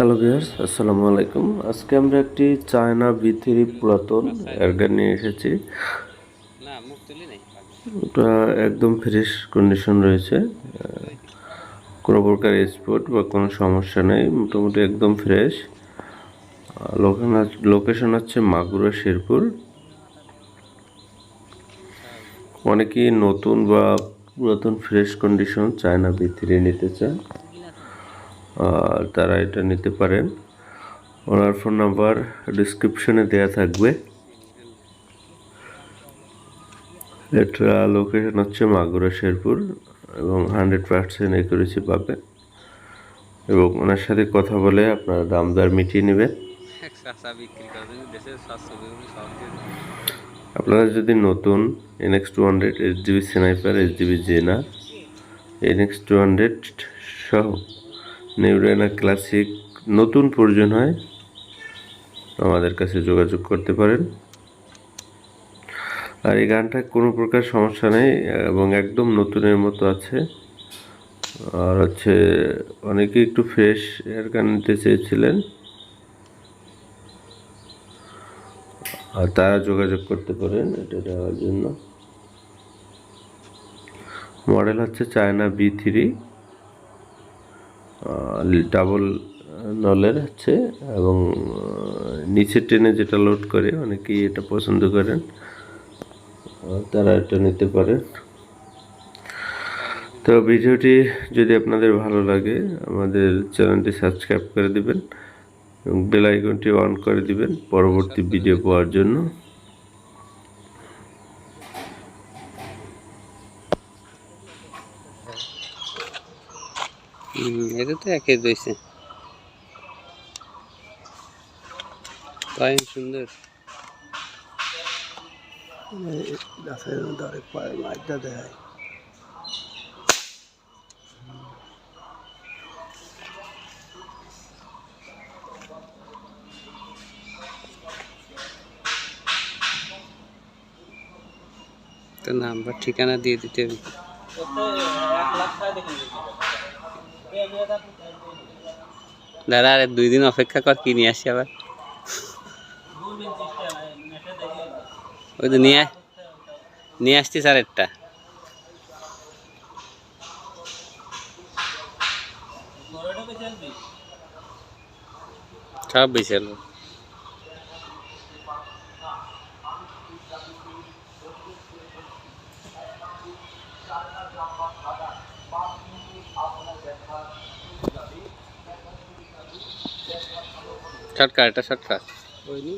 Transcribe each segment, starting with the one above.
Hello viewers আসসালামু আলাইকুম। আজকে আমরা একটি চায়না বি থ্রি পুরাতন এয়ারগান নিয়ে এসেছি। ওটা একদম ফ্রেশ কন্ডিশন রয়েছে। কোনো প্রকার স্পট বা কোনো সমস্যা নেই মোটামুটি একদম ফ্রেশ। লোকেশন হচ্ছে মাগুরা শেরপুর। অনেকেই নতুন বা পুরাতন fresh condition China B three নিতে চান। আর তারা এটা নিতে পারেন। ওনার ফোন নাম্বার ডিসক্রিপশনে দেয়া থাকবে। এটা লোকেশন হচ্ছে মাগুরা, শেরপুর এবং হান্ড্রেড পার্সেন্ট একুরেসি পাবে এবং ওনার সাথে কথা বলে আপনারা দাম দর মিটিয়ে নেবেন। আপনারা যদি নতুন NX two hundred H GB sniper H GB জেনা এনএক্স টু হান্ড্রেড সহ নিউরেনা ক্লাসিক নতুন প্রয়োজন হয়, আমাদের কাছে যোগাযোগ করতে পারেন। আর এই গানটা কোনো প্রকার সমস্যা নেই এবং একদম নতুনের মতো আছে। আর হচ্ছে অনেকে একটু ফ্রেশ এয়ার গান নিতে চেয়েছিলেন। আর তারা যোগাযোগ করতে পারেন এটা দেওয়ার জন্য। মডেল হচ্ছে চায়না বি থ্রি। ডাবল নলের আছে এবং নিচে ট্রেনে যেটা লোড করে অনেকেই এটা পছন্দ করেন তারা এটা নিতে পারেন। তো ভিডিওটি যদি আপনাদের ভালো লাগে, আমাদের চ্যানেলটি সাবস্ক্রাইব করে দিবেন এবং বেল আইকনটি অন করে দিবেন পরবর্তী ভিডিও পাওয়ার জন্য। এটা তো একে রয়েছে তাই সুন্দর পায়ে মাছটা নাম্বার ঠিকানা দিয়ে দিতে হবে দাদা, আরে দুই দিন অপেক্ষা কর, কি নিয়ে আসি আবার ওই তো নিয়ে। নিয়ে আসছি স্যার একটা সব বেশি শর্টকাট এটা শর্টকাট হয়নি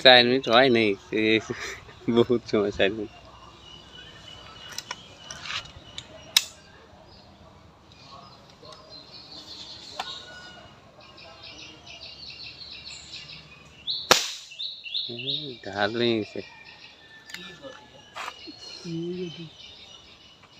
চার মিনিট হয় নেই এই বহুত সময় চার মিনিট হুম, ঢাল ভেঙে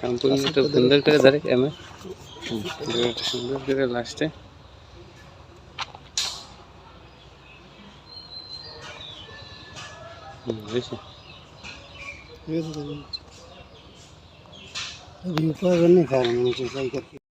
সম্পূর্ণ একটা সুন্দর করে ধরে একটা সুন্দর করে লাস্টে। ভিউ পাবেন না খারাপ হচ্ছে সাইকেল